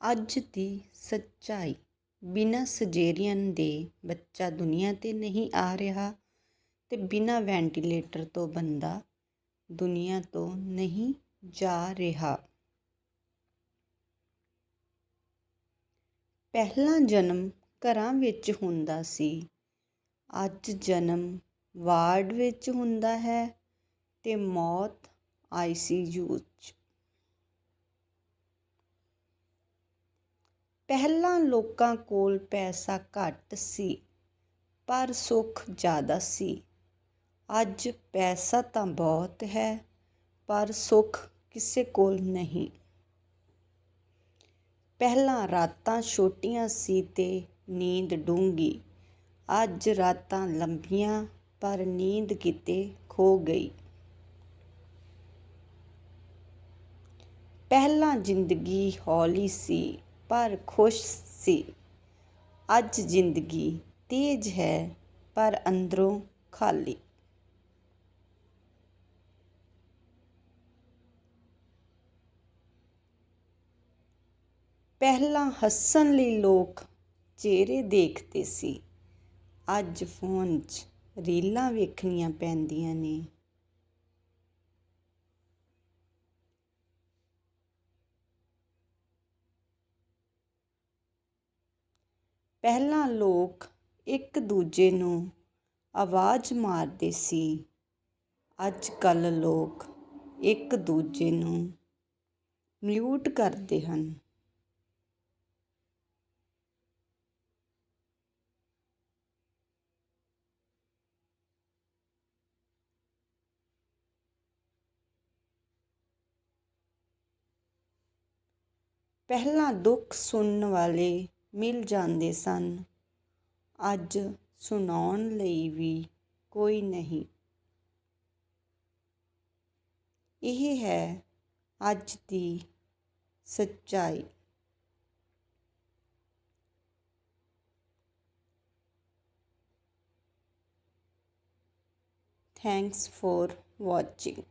ਅੱਜ ਦੀ ਸੱਚਾਈ ਬਿਨਾਂ ਸਜੇਰੀਅਨ ਦੇ ਬੱਚਾ ਦੁਨੀਆ 'ਤੇ ਨਹੀਂ ਆ ਰਿਹਾ ਅਤੇ ਬਿਨਾਂ ਵੈਂਟੀਲੇਟਰ ਤੋਂ ਬੰਦਾ ਦੁਨੀਆ ਤੋਂ ਨਹੀਂ ਜਾ ਰਿਹਾ। ਪਹਿਲਾ ਜਨਮ ਘਰਾਂ ਵਿੱਚ ਹੁੰਦਾ ਸੀ, ਅੱਜ ਜਨਮ ਵਾਰਡ ਵਿੱਚ ਹੁੰਦਾ ਹੈ ਅਤੇ ਮੌਤ ਆਈਸੀਯੂ ਵਿੱਚ ਪਹਿਲਾਂ ਲੋਕਾਂ ਕੋਲ ਪੈਸਾ ਘੱਟ ਸੀ, ਪਰ ਸੁੱਖ ਜ਼ਿਆਦਾ ਸੀ। ਅੱਜ ਪੈਸਾ ਤਾਂ ਬਹੁਤ ਹੈ, ਪਰ ਸੁੱਖ ਕਿਸੇ ਕੋਲ ਨਹੀਂ। ਪਹਿਲਾਂ ਰਾਤਾਂ ਛੋਟੀਆਂ ਸੀ ਤੇ ਨੀਂਦ ਡੂੰਘੀ। ਅੱਜ ਰਾਤਾਂ ਲੰਬੀਆਂ, ਪਰ ਨੀਂਦ ਕਿਤੇ ਖੋ ਗਈ। ਪਹਿਲਾਂ ਜ਼ਿੰਦਗੀ ਹੌਲੀ ਸੀ ਪਰ ਖੁਸ਼ ਸੀ। ਅੱਜ ਜ਼ਿੰਦਗੀ ਤੇਜ਼ ਹੈ, ਪਰ ਅੰਦਰੋਂ ਖਾਲੀ। ਪਹਿਲਾਂ ਹੱਸਣ ਲਈ ਲੋਕ ਚਿਹਰੇ ਦੇਖਦੇ ਸੀ। ਅੱਜ ਫੋਨ 'ਚ ਰੀਲਾਂ ਵੇਖਣੀਆਂ ਪੈਂਦੀਆਂ ਨੇ। ਪਹਿਲਾਂ ਲੋਕ ਇੱਕ ਦੂਜੇ ਨੂੰ ਆਵਾਜ਼ ਮਾਰਦੇ ਸੀ। ਅੱਜ ਕੱਲ੍ਹ ਲੋਕ ਇੱਕ ਦੂਜੇ ਨੂੰ ਮਿਊਟ ਕਰਦੇ ਹਨ। ਪਹਿਲਾਂ ਦੁੱਖ ਸੁਣਨ ਵਾਲੇ ਮਿਲ ਜਾਂਦੇ ਸਨ। ਅੱਜ ਸੁਣਾਉਣ ਲਈ ਵੀ ਕੋਈ ਨਹੀਂ। ਇਹ ਹੈ ਅੱਜ ਦੀ ਸੱਚਾਈ। Thanks for watching